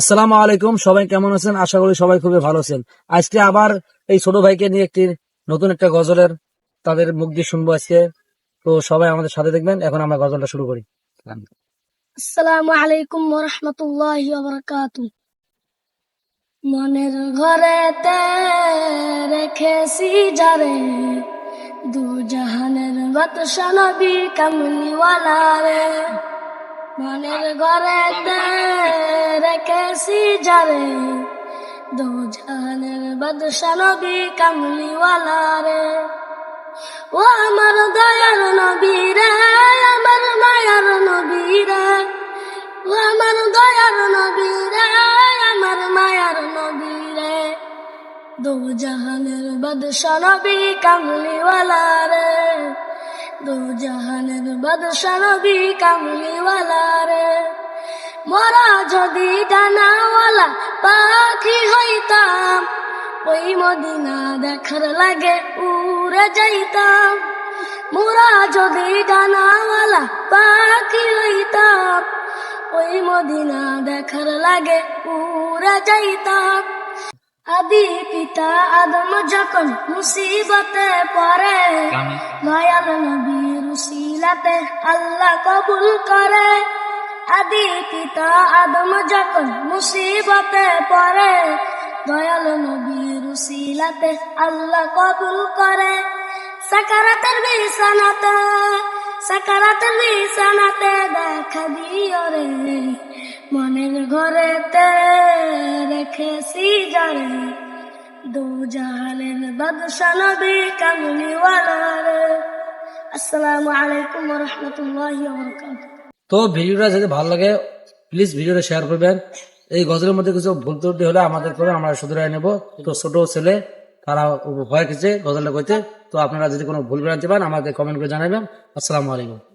আসসালামু আলাইকুম, সবাই কেমন আছেন? আশা করি সবাই খুবই ভালো আছেন। আজকে আবার এই ছোট ভাইকে নিয়ে একটি নতুন একটা গজলের তাদের মুখ দিয়ে শুনব আজকে। তো সবাই আমাদের সাথে দেখবেন, এখন আমরা গজলটা শুরু করি। আসসালামু আলাইকুম রহমতুল্লাহ মনের ঘরেতে রেখেছি যারে দু জাহানের বাদশা নবী কামলিওয়ালা রে মনের ঘরেতে রেখেছি যারে দু জাহানের বাদশা নবী রে। ও আমার দয়ার নবী রে, আমার মায়ার নবী রে। ও আমার দয়ার নবী রে, আমার মায়ার নবী রে। দু জাহানের বাদশা রে। জাহানের কামলিওয়ালা মরা যদি ডানাওয়ালা পাখি হইতাম ওই মদিনা দেখার লাগে উড়ে যাইতাম। মোরা যদি ডানাওয়ালা পাখি হইতাম ওই মদিনা দেখার লাগে উড়ে যাইতাম। আদি পিতা আদম যখন মুসিবতে পড়ে দয়াল নবীর উসিলাতে আল্লাহ কবুল করে। আদি পিতা আদম যখন মুসিবতে পড়ে, দয়াল নবীর উসিলাতে আল্লাহ কবুল করে। সাকারাতের বিছানাতে সাকারাতের বিছানাতে দেখা দিও রে। মনের ঘরেতে রেখেছি দু জাহানের বাদশা নবী কামলিওয়ালা রে আসসালামু আলাইকুম রহমতুল্লাহি ওয়া তো ভিডিওটা যদি ভালো লাগে প্লিজ ভিডিওটা শেয়ার করবেন। এই গজলের মধ্যে কিছু ভুল ত্রুটি হলে আমাদের করে আমরা শুধরাই নেব। তো ছোট ছেলে, তারা ভয় খেয়েছে গজলটা কইতে। তো আপনারা যদি কোনো ভুল বেড়াতে পান আমাদের কমেন্ট করে জানাবেন। আসসালামু আলাইকুম।